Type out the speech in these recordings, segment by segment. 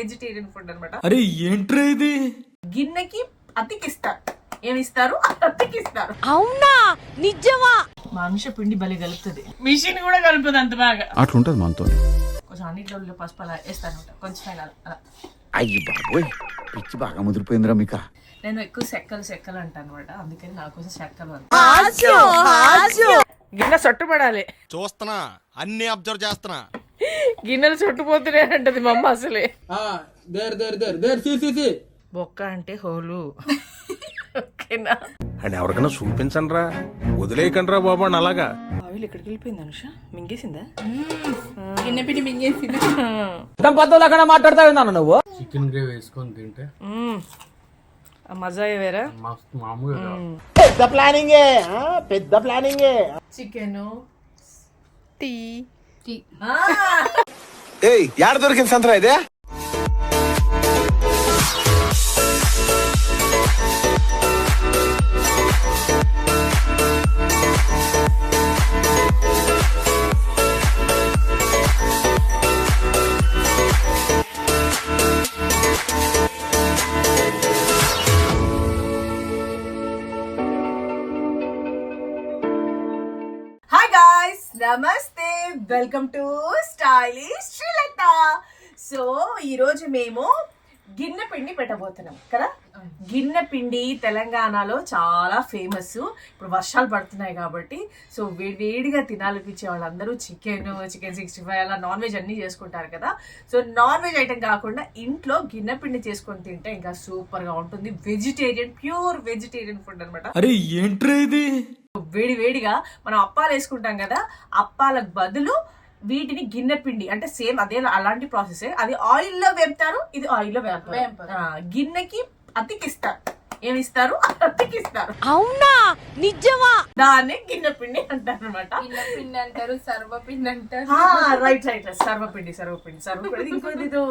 Vegetarian food అన్నమాట. అరే ఏంట్రా ఇది? గిన్నెకి అతికిస్తారు ఏమిస్తారు? అతికిస్తారు. అవునా? నిజమా? మానుష పిండి బలి కలుపుతుంది. మిషన్ కూడా కలుపుతుంది అంత బాగా. అట్లుంటది మనతో కొంచెం అన్నిట్లో పసుపు అలా వేస్తాను కొంచెం అలా. అయ్యి బాబోయ్ పిచ్చి బాగా ముదిరిపోయిందిరా మీక. నేను ఎక్కువ చెక్కలు చెక్కలు అంటాను అనమాట. అందుకని నా కోసం చెక్కలు అంట గిన్నె చుట్టుపడాలి చూస్తున్నా అన్ని అబ్జర్వ్ చేస్తున్నా. గిన్నెలు చుట్టుపోతున్నాయి అంటది మా అమ్మ అసలే దేర్ దేర్ దేర్ దేర్ సి సి సి. బొక్క అంటే హోలు. ఓకేనా? ఎవరికైనా చూపించండి రా వదిలేయకండి రా బాబు అని అలాగా. ఆవిల్ ఎక్కడికి వెళ్ళిపోయింది అనుష? మింగేసిందా? గిన్నె పిండి మింగేసింది? పద్ధతులు మాట్లాడతావు నాన్న నువ్వు? చికెన్ గ్రేవీ వేసుకొని తింటే. ఆ మజా వేరా? మస్తు మామూలుగా చికెన్ టీ ఏయ్ యాడ దొరికింది సంతరా ఇదే? Welcome to stylish Srilatha. So ఈరోజు మేము గిన్నె పిండి పెట్టబోతున్నాం కదా? గిన్నె పిండి తెలంగాణలో చాలా ఫేమస్ ఇప్పుడు వర్షాలు పడుతున్నాయి కాబట్టి సో వేడి వేడిగా తినాలనిపించే వాళ్ళందరూ చికెన్ చికెన్ సిక్స్టీ ఫైవ్ అలా నాన్ వెజ్ అన్నీ చేసుకుంటారు కదా. సో నాన్ వెజ్ ఐటెం కాకుండా ఇంట్లో గిన్నె పిండి చేసుకొని తింటే ఇంకా సూపర్గా ఉంటుంది. వెజిటేరియన్ ప్యూర్ వెజిటేరియన్ ఫుడ్ అన్నమాట. అరే ఏంట్రా ఇది? వేడి వేడిగా మనం అప్పాలు వేసుకుంటాం కదా అప్పాలకు బదులు వీటిని గిన్నె పిండి అంటే సేమ్ అదే అలాంటి ప్రాసెస్. అది ఆయిల్లో వేపుతారు ఇది ఆయిల్లో వేపుతారు ఆ, గిన్నెకి అతికిస్తారు. ఏమిస్తారు? అతికిస్తారు. అవునా? నిజమా? దాన్ని గిన్నె పిండి అంటారు అనమాట పిండి అంటారు సర్వ పిండి అంటారు. రైట్ రైట్ సర్వపిండి సర్వపిండి సర్వపిండి ఇంకోటి ఏదో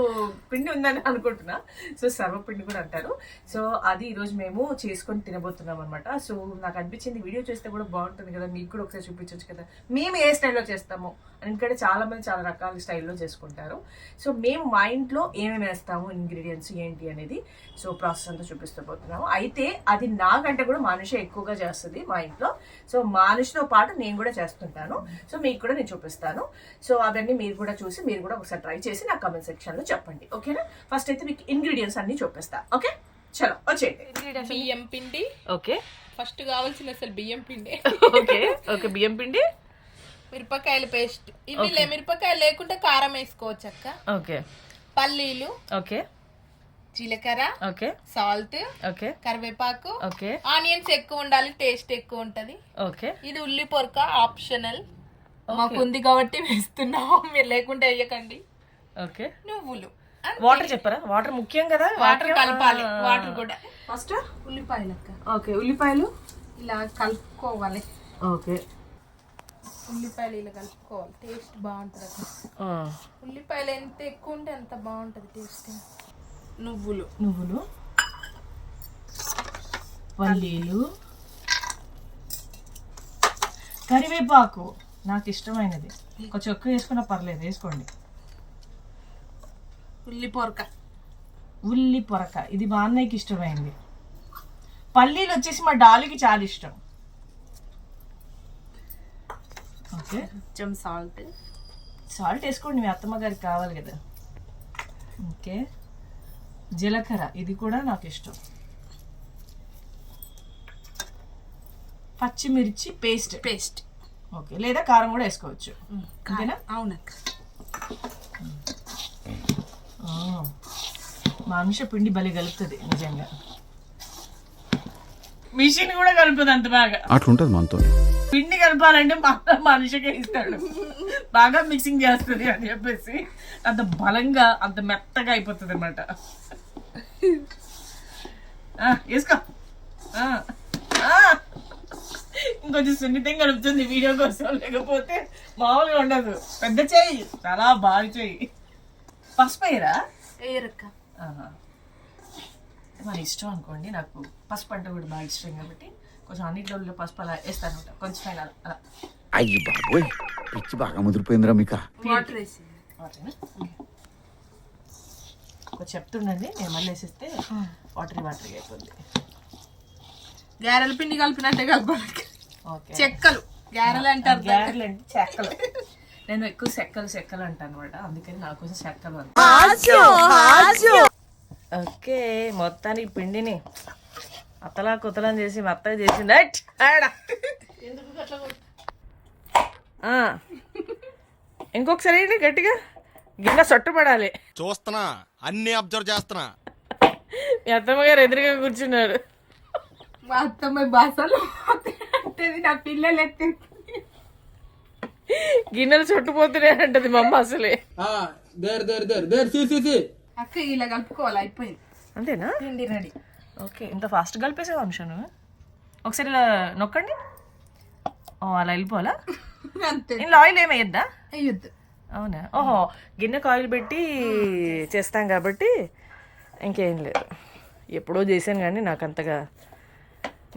పిండి ఉందని అనుకుంటున్నా. సో సర్వపిండి కూడా అంటారు. సో అది ఈ రోజు మేము చేసుకొని తినబోతున్నాం అనమాట సో నాకు అనిపించింది వీడియో చేస్తే కూడా బాగుంటుంది కదా. మీకు కూడా ఒకసారి చూపించవచ్చు కదా. మేము ఏ స్టైల్లో చేస్తాము. ఎందుకంటే చాలా మంది చాలా రకాల స్టైల్లో చేసుకుంటారు. సో మేము మా ఇంట్లో ఏమేమి వేస్తాము ఇంగ్రీడియంట్స్ ఏంటి అనేది సో ప్రాసెస్ అంతా చూపిస్తూ పోతున్నాము. అయితే అది నాకంటే కూడా మనిషి ఎక్కువగా చేస్తుంది మా ఇంట్లో. సో మనిషితో పాటు నేను కూడా చేస్తుంటాను. సో మీకు కూడా నేను చూపిస్తాను. సో అవన్నీ మీరు కూడా చూసి మీరు కూడా ఒకసారి ట్రై చేసి నా కమెంట్ సెక్షన్లో చెప్పండి. ఓకేనా? ఫస్ట్ అయితే మీకు ఇంగ్రీడియంట్స్ అన్ని చూపిస్తా. ఓకే? చలో వచ్చేయండి. బియ్యం పిండి. ఓకే. ఫస్ట్ కావాల్సిన అసలు బియ్యం పిండి. ఓకే ఓకే బియ్యం పిండి. మిరపకాయల పేస్ట్. ఇవి లే మిరపకాయలు లేకుంటే కారం వేసుకోవచ్చు అక్క. ఓకే. పల్లీలు. ఓకే. జీలకర్ర. ఓకే. సాల్ట్. ఓకే. కరివేపాకు. ఓకే. ఆనియన్స్ ఎక్కువ ఉండాలి టేస్ట్ ఎక్కువ ఉంటది. ఓకే. ఇది ఉల్లి పొరక ఆప్షనల్. మాకు ఉంది కాబట్టి వేస్తున్నాం మీరు లేకుంటే వేయకండి. ఓకే. నువ్వులు. వాటర్ చెప్పరా? వాటర్ ముఖ్యం కదా? వాటర్ కలపాలి. వాటర్ కూడా. ఫస్ట్? ఉల్లిపాయలు అక్క. ఓకే. ఉల్లిపాయలు? ఇలా కలుపుకోవాలి. ఓకే. ఉల్లిపాయలు ఇలా కలుపుకోవాలి. టేస్ట్ బాగుంటుంది ఉల్లిపాయలు ఎంత ఎక్కువ ఉంటే అంత బాగుంటుంది టేస్ట్. నువ్వులు. నువ్వులు. పల్లీలు. కరివేపాకు. నాకు ఇష్టమైనది. కొంచెం ఎక్కువ వేసుకున్నా పర్లేదు వేసుకోండి. ఉల్లి పొరక. ఉల్లి పొరక. ఇది మా అన్నయ్యకి ఇష్టమైంది. పల్లీలు వచ్చేసి మా డాలికి చాలా ఇష్టం ఓకే కొంచెం సాల్ట్ సాల్ట్ వేసుకోండి మీ అత్తమ్మ గారికి కావాలి కదా. ఓకే. జీలకర్ర ఇది కూడా నాకు ఇష్టం. పచ్చిమిర్చి పేస్ట్ పేస్ట్ ఓకే. లేదా కారం కూడా వేసుకోవచ్చు. అంతేనా? అవునక్క. మానుష పిండి బలి కలుపుతుంది నిజంగా. మిషన్ కూడా కలుపుతుంది అంత బాగా. అట్లుంటది మనతో పిండి కలపాలంటే మా మనిషికే ఇస్తాడు. బాగా మిక్సింగ్ చేస్తుంది అని చెప్పేసి అంత బలంగా అంత మెత్తగా అయిపోతుంది అనమాట వేసుకో. ఇంకొంచెం సున్నితంగా కలుపుతుంది వీడియో కోసం లేకపోతే మామూలుగా ఉండదు. పెద్ద చెయ్యి చాలా బాగా చెయ్యి పసుపు వేయరా? వేయరక్క. మన ఇష్టం అనుకోండి నాకు పసుపు అంటే కూడా బాగా ఇష్టం కాబట్టి కొంచెం అన్నిట్లో పసుపు అలా వేస్తాను కొంచెం అయినా అలా అయ్యి బాబోయ్ పిచ్చి బాగా ముదిరిపోయిందిరా మీక వాటర్ వేసి? కొంచెం చెప్తుండండి నేను మళ్ళీ వేసిస్తే వాటరీ వాటరీ అయిపోద్ది గారెల పిండి కలిపినట్టే కలపాలి ఓకే చెక్కలు గారెలు అంటారు గ్యారెలు అంటే చెక్కలు నేను ఎక్కువ చెక్కలు చెక్కలు అంటాను అనమాట అందుకని నా కోసం చెక్కలు అంట ఓకే మొత్తానికి పిండిని అత్తలా కుతలం చేసి మా అత్తయ్య చేసింది. ఇంకొకసారి ఏంటి గట్టిగా? గిన్నె సొట్టుపడాలి. చూస్తున్నా అన్ని అబ్జర్వ్ చేస్తున్నా. మీ అత్తమ్మ గారు ఎదురుగా కూర్చున్నారు. మా అత్తమ్మ బాసలు నా పిల్లలు ఎత్తే గిన్నెలు చుట్టుపోతున్నాయి అంటది మా అమ్మ అసలే. దేర్ దేర్ దేర్ దేర్ సి సి సి. అక్క ఇలా కలుపుకోవాలి అయిపోయింది. అంతేనా? పిండి రెడీ. ఓకే. ఇంత ఫాస్ట్ కలిపేసే అంశాను? ఒకసారి ఇలా నొక్కండి. ఓ అలా వెళ్ళిపోవాలా? అంతే. ఇందులో ఆయిల్ ఏమయ్యద్దా అయ్యొద్దు అవునా? ఓహో గిన్నెకు ఆయిల్ పెట్టి చేస్తాం కాబట్టి ఇంకేం లేదు. ఎప్పుడో చేశాను కానీ నాకు అంతగా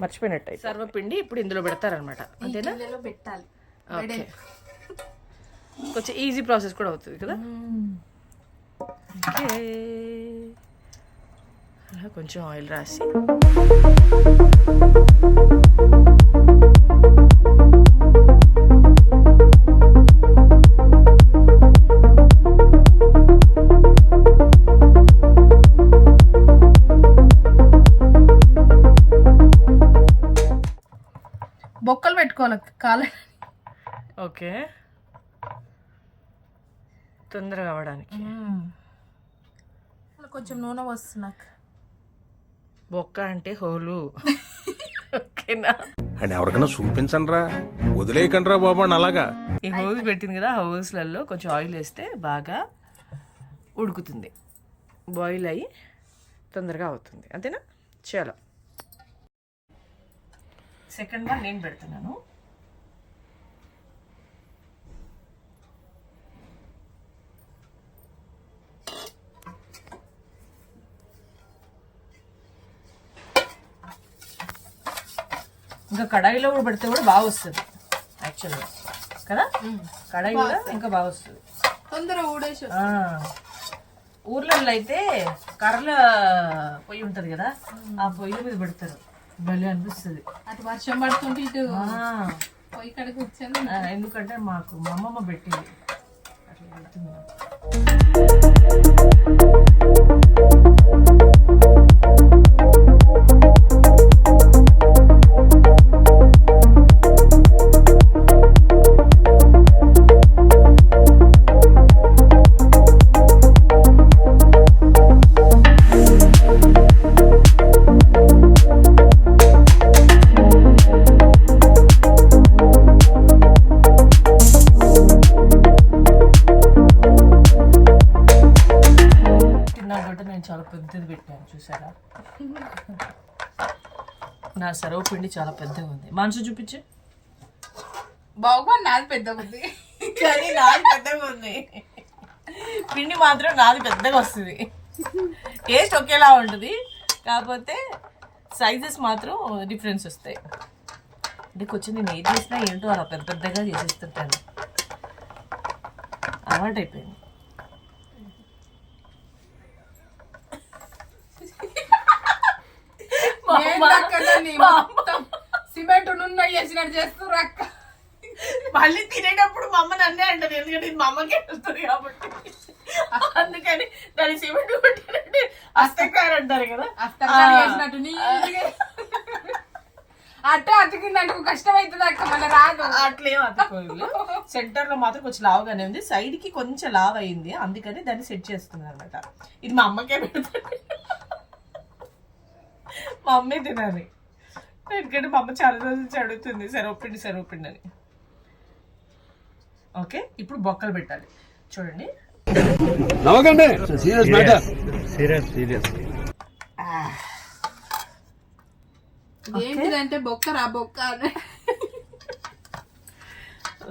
మర్చిపోయినట్టు సర్వపిండి ఇప్పుడు ఇందులో పెడతారనమాట. అంతేనా? పెట్టాలి. ఓకే. కొంచెం ఈజీ ప్రాసెస్ కూడా అవుతుంది కదా? ఓకే అలా కొంచెం ఆయిల్ రాసి బొక్కలు పెట్టుకోవాలి కాల. ఓకే. తొందరగా అవ్వడానికి. కొంచెం నూనె వస్తున్నాక బొక్క అంటే హోలు. ఓకేనా? అని ఎవరికైనా చూపించండి రా వదిలేయకండి రా బాబు అని అలాగా. ఈ హోల్స్ పెట్టింది కదా హోల్స్లలో కొంచెం ఆయిల్ వేస్తే బాగా ఉడుకుతుంది. బాయిల్ అయ్యి తొందరగా అవుతుంది. అంతేనా? చాలా సెకండ్ వన్ నేను పెడుతున్నాను. ఇంకా కడాయిలో కూడా పెడితే కూడా బాగా వస్తుంది యాక్చువల్గా కదా? కడాయి కూడా ఇంకా బాగా వస్తుంది. తొందర ఊడేసి ఊర్లలో అయితే కర్రల పొయ్యి ఉంటది కదా ఆ పొయ్యి మీద పెడతారు. భలే అనిపిస్తుంది. అటు వర్షం పడుతుంటే ఇటు పొయ్యి కడిగి కూర్చొని ఆ, ఎందుకంటే మాకు మా అమ్మమ్మ పెట్టింది. అట్లా పెడుతుంది కాబట్టి నేను చాలా పెద్దది పెట్టాను చూసారా? నా సరవ పిండి చాలా పెద్దగా ఉంది. మనసు చూపించు. బాగుంది నాది పెద్ద ఉంది. కానీ నాది పెద్దగా ఉంది. పిండి మాత్రం నాది పెద్దగా వస్తుంది. టేస్ట్ ఒకేలా ఉంటుంది. కాకపోతే సైజెస్ మాత్రం డిఫరెన్స్ వస్తాయి. అంటే కొంచెం నేను ఏది చేసినా ఏంటో అలా పెద్ద పెద్దగా చేసేస్తుంటాను. అలవాటు అయిపోయింది ఏంటక్క దాన్ని మొత్తం సిమెంట్ నున్న వేసినట్టు చేస్తున్నారు అక్క. మళ్ళీ తినేటప్పుడు మా అమ్మ నన్నే అంటారు ఎందుకంటే ఇది మా అమ్మకే వస్తుంది కాబట్టి. అందుకని దాని సిమెంట్ కొట్టినట్టు అస్తకారు అంటారు కదా. నీట్గా. అట్ట అతికిందంటే కష్టం అవుతుంది అక్క మళ్ళీ రాదు. అట్లేం అతుకోలేదు సెంటర్లో మాత్రం కొంచెం లావుగానే ఉంది. సైడ్కి కొంచెం లావ్ అయింది అందుకని దాన్ని సెట్ చేస్తుంది అనమాట ఇది మా అమ్మకే పెడుతుంది మా అమ్మే తినాలి ఎందుకంటే మా అమ్మ చాలా రోజుల నుంచి అడుగుతుంది సరవపిండి సరవపిండి అని. ఓకే ఇప్పుడు బొక్కలు పెట్టాలి. చూడండి. నవ్వకండి. Serious matter. ఏంటిదంటే బొక్క రా బొక్క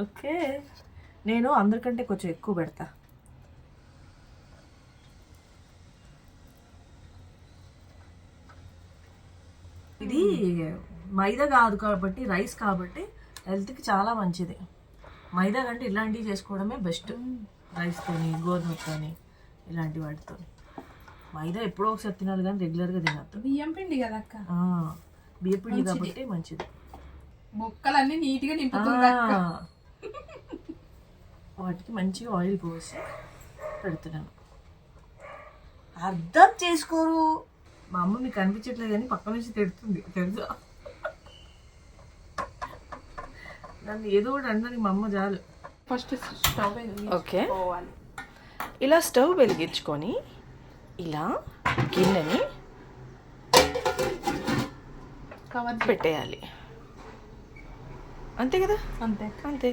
ఓకే. నేను అందరికంటే కొంచెం ఎక్కువ పెడతా. ఇది మైదా కాదు కాబట్టి రైస్ కాబట్టి హెల్త్కి చాలా మంచిది. మైదా కంటే ఇలాంటివి చేసుకోవడమే బెస్ట్ రైస్తోని గోధుమతోని ఇలాంటి వాటితో. మైదా ఎప్పుడో ఒకసారి తినాలి కానీ రెగ్యులర్గా తినద్దు. బియ్యం పిండి కదా అక్క? బియ్య పిండి కాబట్టి మంచిది. బొక్కలన్నీ నీట్గా నింపుతుంది. వాటికి మంచిగా ఆయిల్ పోసి పెడుతున్నాను. అర్థం చేసుకోరు. మా అమ్మ మీకు కనిపించట్లేదు కానీ పక్క నుంచి తిడుతుంది తెలుసా? నన్ను ఏదో ఒకటి అన్నది మా అమ్మ చాలు. First stove okay. పోవాలి ఇలా స్టవ్ వెలిగించుకొని ఇలా గిన్నెని కవర్ పెట్టేయాలి. అంతే కదా? అంతే. అంతే.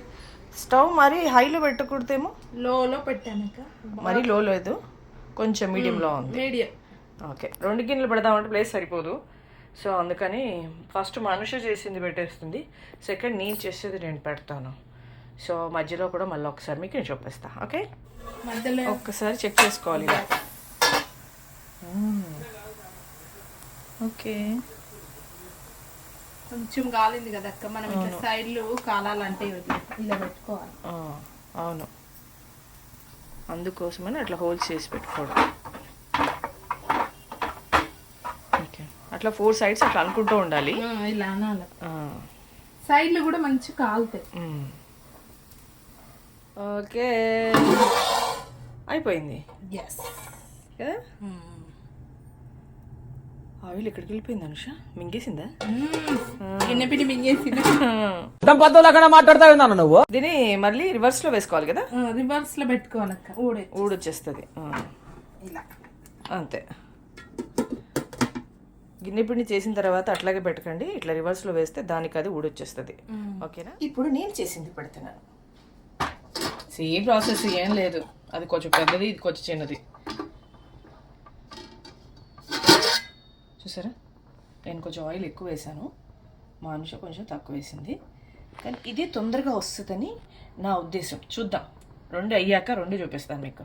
స్టవ్ మరి హైలో పెట్టకూడదేమో? లోలో పెట్టానక్క మరీ లో లేదు కొంచెం మీడియంలో ఉంది. మీడియం. ఓకే. రెండు గిన్నెలు పెడదామంటే ప్లేస్ సరిపోదు. సో అందుకని ఫస్ట్ మనుష చేసింది పెట్టేస్తుంది. సెకండ్ నేను చేసేది నేను పెడతాను. సో మధ్యలో కూడా మళ్ళీ ఒకసారి మీకు నేను చూపిస్తా. ఓకే? మధ్యలో ఒక్కసారి చెక్ చేసుకోవాలి ఇలా. ఓకే. కొంచెం కాలింది కదా అక్క. మనం ఇట్లా సైడ్లు కాలాలంటే ఇలా పెట్టుకోవాలి. అవును. అందుకోసమని అట్లా హోల్స్ చేసి పెట్టుకోవడం ఓకే అట్లా ఫోర్ సైడ్స్ అట్లా అనుకుంటూ ఉండాలి. ఆ, ఇలా అనాలి. ఆ, సైడ్లు కూడా మంచి కాలుతాయి. ఓకే. అయిపోయింది. కదా? ఆయిల్ ఎక్కడికి వెళ్ళిపోయింది అనుష? మింగేసిందా? గిన్నె పిండి మింగేసింది. మాట్లాడతా ఉన్నాను నువ్వు. దీన్ని మళ్ళీ రివర్స్లో వేసుకోవాలి కదా? రివర్స్లో పెట్టుకోవాలక్క ఊడే ఊడొచ్చేస్తుంది. ఇలా. అంతే. గిన్నె పిండి చేసిన తర్వాత అట్లాగే పెట్టకండి. ఇట్లా రివర్స్లో వేస్తే దానికి అది ఊడొచ్చేస్తుంది. ఓకేనా? ఇప్పుడు నేను చేసింది పెడుతున్నాను. సేమ్ ప్రాసెస్ ఏం లేదు. అది కొంచెం పెద్దది ఇది కొంచెం చిన్నది. చూసారా? నేను కొంచెం ఆయిల్ ఎక్కువ వేసాను. మా అనుష కొంచెం తక్కువ వేసింది. కానీ ఇది తొందరగా వస్తుందని నా ఉద్దేశం. చూద్దాం. రెండు అయ్యాక రెండు చూపిస్తాను మీకు.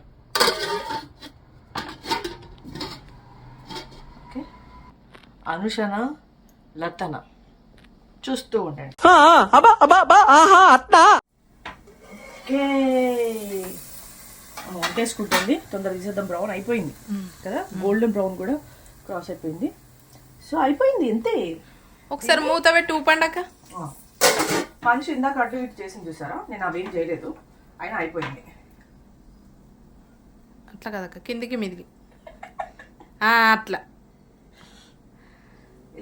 అనుషన లతన. చూస్తూ ఉండండి. వంటేసుకుంటుంది. తొందరగా తీసేద్దాం. బ్రౌన్ అయిపోయింది. కదా? గోల్డెన్ బ్రౌన్ కూడా క్రాస్ అయిపోయింది. సో అయిపోయింది అంతే ఒకసారి మూత పెట్టి ఊపండి అక్క మనిషి ఇందాక అటు ఇటు చేసింది చూసారా? నేను అవేం చేయలేదు. అయినా అయిపోయింది. అట్లా కదక్క. కిందికి మీదికి. అట్లా.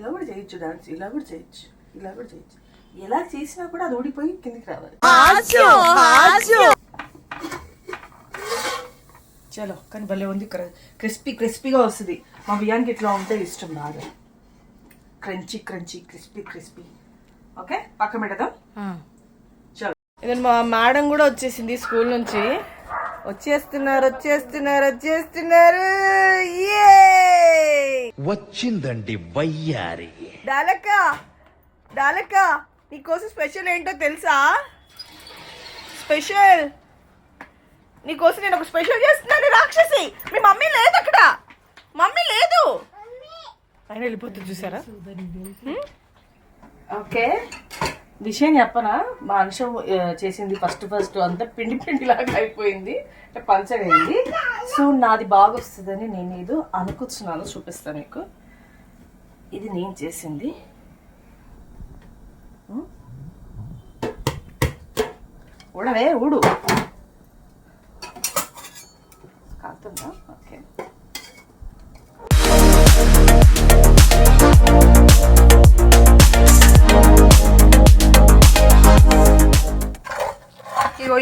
ఇలా కూడా చేయొచ్చు డాన్స్ ఇలా కూడా చేయొచ్చు ఇలా కూడా చేయొచ్చు. ఎలా చేసినా కూడా అది ఊడిపోయి కిందికి రావాలి. చలో కానీ భలే ఉంది క్రిస్పీ క్రిస్పీగా వస్తుంది. మా బియ్యానికి ఇట్లా ఉంటే ఇష్టం బాగా crunchy crunchy crispy crispy. Okay? పక్కన పెడదాం. చలో. ఇది మా మేడం కూడా వచ్చేసింది స్కూల్ నుంచి. వచ్చేస్తున్నారు వచ్చేస్తున్నారు వచ్చేస్తున్నారు. వచ్చిందండి వయ్యారి. డాలక్క డాలక్క నీకోసం స్పెషల్ ఏంటో తెలుసా? స్పెషల్? నీకోసం నేను ఒక స్పెషల్ చేస్తున్నాను రాక్షసి! మీ మమ్మీ లేదు అక్కడ! మమ్మీ లేదు! ఆయన వెళ్ళిపోతుంది చూసారా? ఓకే. విషయం చెప్పనా? మా అంశం చేసింది ఫస్ట్ ఫస్ట్ అంతా పిండి పిండి లాగా అయిపోయింది. అంటే పంచగైంది సో నాది బాగా వస్తుందని నేను ఏదో అనుకుంటున్నాను చూపిస్తాను మీకు. ఇది నేను చేసింది. ఉం? ఊడవే ఊడు. కాలుతుందా? ఓకే.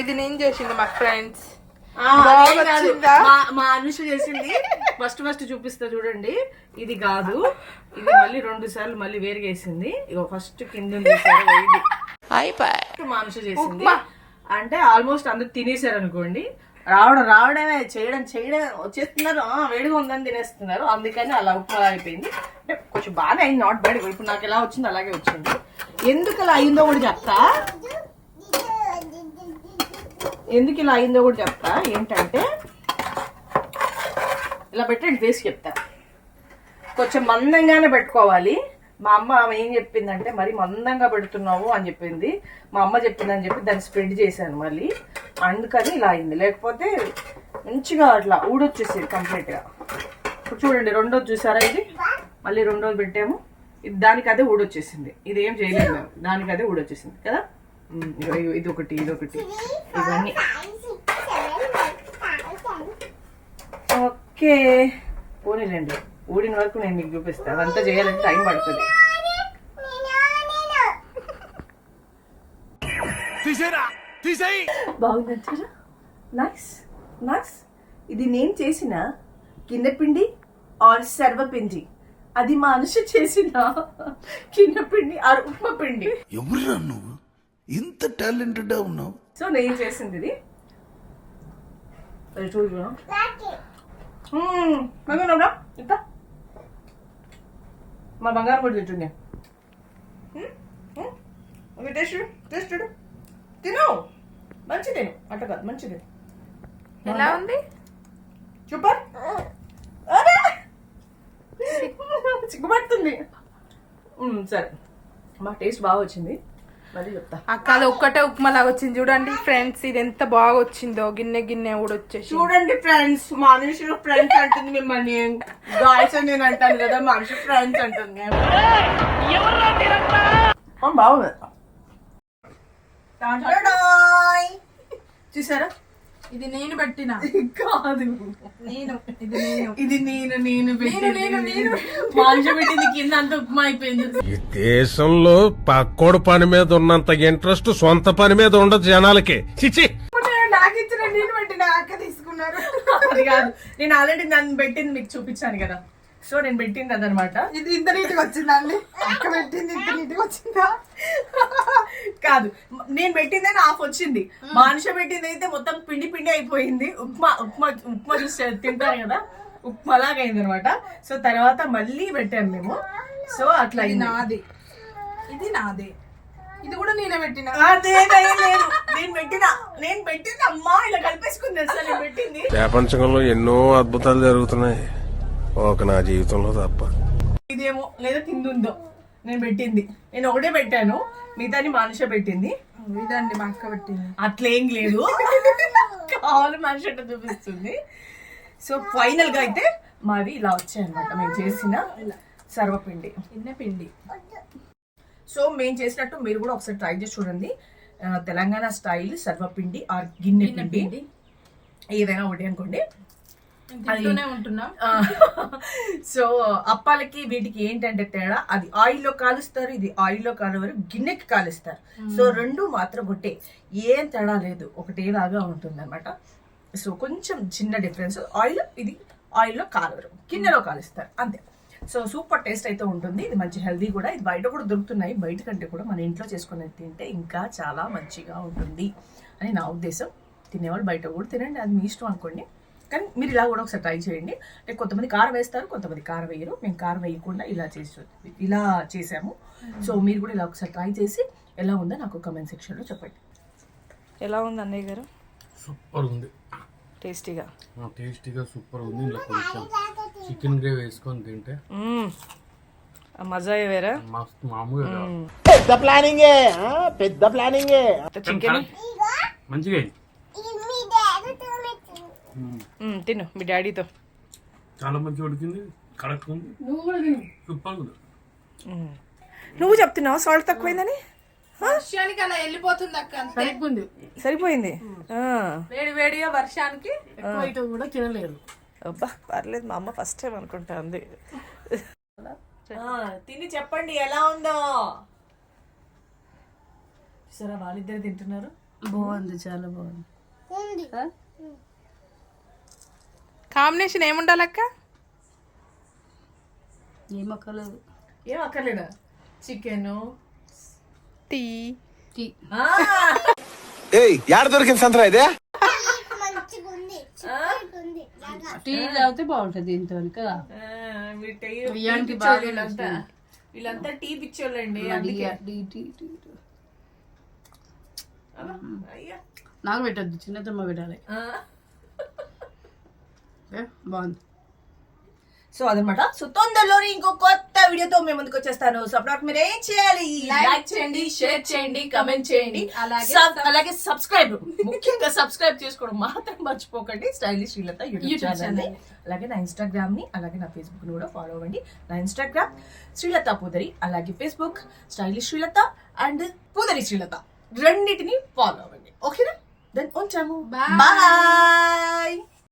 ఇది నేను చేసింది మా ఫ్రెండ్స్? మా- అనుష చేసింది. ఫస్ట్ ఫస్ట్ చూపిస్తా చూడండి. ఇది కాదు. ఇది మళ్ళీ రెండు సార్లు మళ్ళీ వేరుగా వేసింది ఇగో ఫస్ట్ కింద మా అనుష చేసింది. అంటే ఆల్మోస్ట్ అందరు తినేసారు అనుకోండి. రావడం రావడమే చేయడం చేయడం వచ్చేస్తున్నారు. ఆ, వేడిగా ఉందని తినేస్తున్నారు. అందుకని అలా ఉప్మా అయిపోయింది. అంటే కొంచెం బాగా అయింది నాట్ బ్యాడ్ ఇప్పుడు నాకు ఎలా వచ్చింది అలాగే వచ్చింది. ఎందుకు అలా అయిందో కూడా చెప్తా. ఎందుకు ఇలా అయిందో కూడా చెప్తా. ఏంటంటే ఇలా పెట్టండి వేసి చెప్తా. కొంచెం మందంగానే పెట్టుకోవాలి. మా అమ్మ ఆమె ఏం చెప్పిందంటే మరి మందంగా పెడుతున్నావు అని చెప్పింది. మా అమ్మ చెప్పిందని చెప్పి దాన్ని స్ప్రెడ్ చేశాను మళ్ళీ. అందుకని ఇలా అయింది. లేకపోతే మంచిగా అట్లా ఊడొచ్చేసేది కంప్లీట్గా ఇప్పుడు చూడండి రెండోది చూసారా ఇది? మళ్ళీ రెండోది పెట్టాము. ఇది దానికి అదే ఊడొచ్చేసింది. ఇది ఏం చేయలేదు. దానికి అదే ఊడొచ్చేసింది కదా? ఇది ఒకటి ఇది ఒకటి ఇవన్నీ ఓకే పోనీలేండి ఊడిన వరకు నేను మీకు చూపిస్తాను అదంతా చేయాలంటే టైం పడుతుంది బాగుంది అంటారా నైస్ నైస్ ఇది నేను చేసిన కిందపిండి ఆర్ సర్వపిండి అది మా అనుష చేసిన కిందపిండి ఆర్ ఉప్మా పిండి నువ్వు ఇంత టాలెంటెడ్ ఉన్నావు? సో నేను చేసింది ఇది అది చూడు బంగారం ఇంత మా బంగారం కూడా తింటుంది. ఓకే టేస్ట్ టేస్ట్ చూడు. తిను. మంచి తిను. అట్ట కాదు మంచి తిను ఎలా ఉంది? సూపర్! సిగ్గుపడుతుంది సరే. మా టేస్ట్ బాగా వచ్చింది. అక్క అది ఒక్కటే ఉప్మా లాగా వచ్చింది. చూడండి ఫ్రెండ్స్ ఇది ఎంత బాగా వచ్చిందో. గిన్నె గిన్నె కూడా వచ్చేసి చూడండి ఫ్రెండ్స్ మనుషులు ఫ్రెండ్స్ అంటుంది మిమ్మల్ని. గాయస్ అని నేను అంటాను కదా మనుషు ఫ్రెండ్స్ అంటుంది. బాగుంది. చూసారా? ఇది నేను పెట్టిన. కాదు. నేను. ఇది నేను. ఇది నేను నేను పెట్టింది. మనుషు పెట్టింది. కింద అంత ఉప్మా అయిపోయింది. ఈ దేశంలో పక్కోడు పని మీద ఉన్నంత ఇంట్రెస్ట్ సొంత పని మీద ఉండదు జనాలకి. చిచి నాకు ఇచ్చిన నేను పెట్టిన అక్క తీసుకున్నారు. అది కాదు. నేను ఆల్రెడీ నన్ను పెట్టింది మీకు చూపించాను కదా. సో నేను పెట్టింది అదనమాట. ఇది ఇంత నీట్గా వచ్చిందా అండి? అక్క పెట్టింది ఇంత నీట్గా వచ్చిందా? కాదు. నేను పెట్టిందే హాఫ్ వచ్చింది. మానుష పెట్టింది అయితే మొత్తం పిండి పిండి అయిపోయింది. ఉప్మా ఉప్మా ఉప్మా చూసి తింటారు కదా? ఉప్మా లాగా అయింది అనమాట సో తర్వాత మళ్ళీ పెట్టాము మేము. సో అట్లా. నాది. ఇది నాది. ఇది కూడా నేనే పెట్టిన? అదే అదే లేదు నేను పెట్టిన నేను పెట్టింది అమ్మా ఇలా కలిపేసుకుంది అసలు నేను పెట్టింది. ప్రపంచంలో ఎన్నో అద్భుతాలు జరుగుతున్నాయి. ఒక నా జీవితంలో తప్ప. ఇదేమో లేదా కింద ఉందో నేను పెట్టింది. నేను ఒకటే పెట్టాను. మిగతాని మానుష పెట్టింది. ఇదండి మా అక్క పెట్టింది. అట్లేం లేదు. కావాలి మనిషి అంటే చూపిస్తుంది. సో ఫైనల్గా అయితే మావి ఇలా వచ్చాయన్నమాట. మేము చేసిన సర్వపిండి. గిన్నె పిండి. సో మేము చేసినట్టు మీరు కూడా ఒకసారి ట్రై చేసి చూడండి. తెలంగాణ స్టైల్ సర్వపిండి ఆర్ గిన్నె పిండి. ఏదైనా ఒకటి అనుకోండి మేము తింటూనే ఉంటున్నాం ఆ, సో అప్పాలకి వీటికి ఏంటంటే తేడా అది ఆయిల్లో కాలుస్తారు ఇది ఆయిల్లో కాలువారు గిన్నెకి కాలుస్తారు. సో రెండు మాత్రం ఒకటే. ఏం తేడా లేదు ఒకటేలాగా ఉంటుంది అనమాట సో కొంచెం చిన్న డిఫరెన్స్. ఆయిల్ ఇది ఆయిల్లో కాలువరు గిన్నెలో కాలుస్తారు అంతే. సో సూపర్ టేస్ట్ అయితే ఉంటుంది. ఇది మంచి హెల్దీ కూడా. ఇది బయట కూడా దొరుకుతున్నాయి. బయట కంటే కూడా మన ఇంట్లో చేసుకుని తింటే ఇంకా చాలా మంచిగా ఉంటుంది అని నా ఉద్దేశం. తినేవాళ్ళు బయట కూడా తినండి. అది మీ ఇష్టం అనుకోండి. కానీ మీరు ఇలా కూడా ఒకసారి ట్రై చేయండి. అంటే కొంతమంది కారం వేస్తారు కొంతమంది కారం వేయరు. మేము కారం వేయకుండా ఇలా చేసి ఇలా చేసాము. సో మీరు కూడా ఇలా ఒకసారి ట్రై చేసి ఎలా ఉందో నాకు కమెంట్ సెక్షన్లో చెప్పండి. ఎలా ఉంది అన్నయ్య గారు? సూపర్ ఉంది. టేస్టీగా? ఆ, టేస్టీగా సూపర్ ఉంది. ఇలా కొంచెం చికెన్ గ్రేవీ వేసుకొని తింటే మజా వేరా? మస్తు మామూలుగా రాదు. చికెన్? మంచిగా. తిను మీ డాడీతో. చాలా మంచిగా ఉడికింది కరెక్ట్ ఉంది. సూపర్ ఉంది. నువ్వు చెప్తున్నావు? సాల్ట్ తక్కువైందని? వర్షానికి అలా వెళ్ళిపోతుంది అక్క సరిపోయింది. ఆ. వేడి వేడిగా వర్షానికి అబ్బా పర్లేదు మా అమ్మ ఫస్ట్ టైం అనుకుంటా ఉంది. తిని చెప్పండి ఎలా ఉందో. సరే వాళ్ళిద్దరు తింటున్నారు. బాగుంది చాలా బాగుంది. కాంబినేషన్ ఏముండాలక్క? ఏం అక్కర్లేదు. ఏం అక్కర్లేదా? చికెన్. టీ. టీ. ఏయ్ యాడ దొరికింది సంతరా ఇదే? టీ తాగితే బాగుంటుంది దీంతో కదా వీళ్ళంతా టీ పిచ్చోళ్ళండి అందుకే. Tea tea tea tea. అయ్యా. నాకు పెట్టద్దు చిన్న తమ్మ పెట్టాలి. బాగుంది. సో అదనమాట. సో తొందరలోనే ఇంకో కొత్త వీడియోతో మేము ముందుకు వచ్చేస్తాను. సో అప్పుడు మీరు ఏం చేయాలి? లైక్ చేయండి షేర్ చేయండి కమెంట్ చేయండి. అలాగే అలాగే సబ్స్క్రైబ్ ముఖ్యంగా సబ్స్క్రైబ్ చేసుకోవడం మాత్రం మర్చిపోకండి. Stylish Srilatha YouTube channel. అలాగే నా ఇన్స్టాగ్రామ్ని అలాగే నా ఫేస్బుక్ని కూడా ఫాలో అవ్వండి. నా ఇన్స్టాగ్రామ్ శ్రీలత పూదరి అలాగే Facebook stylish Srilatha and Pudari Srilatha. రెండింటిని ఫాలో అవ్వండి. ఓకేనా దెన్ ఉంచాము. బాయ్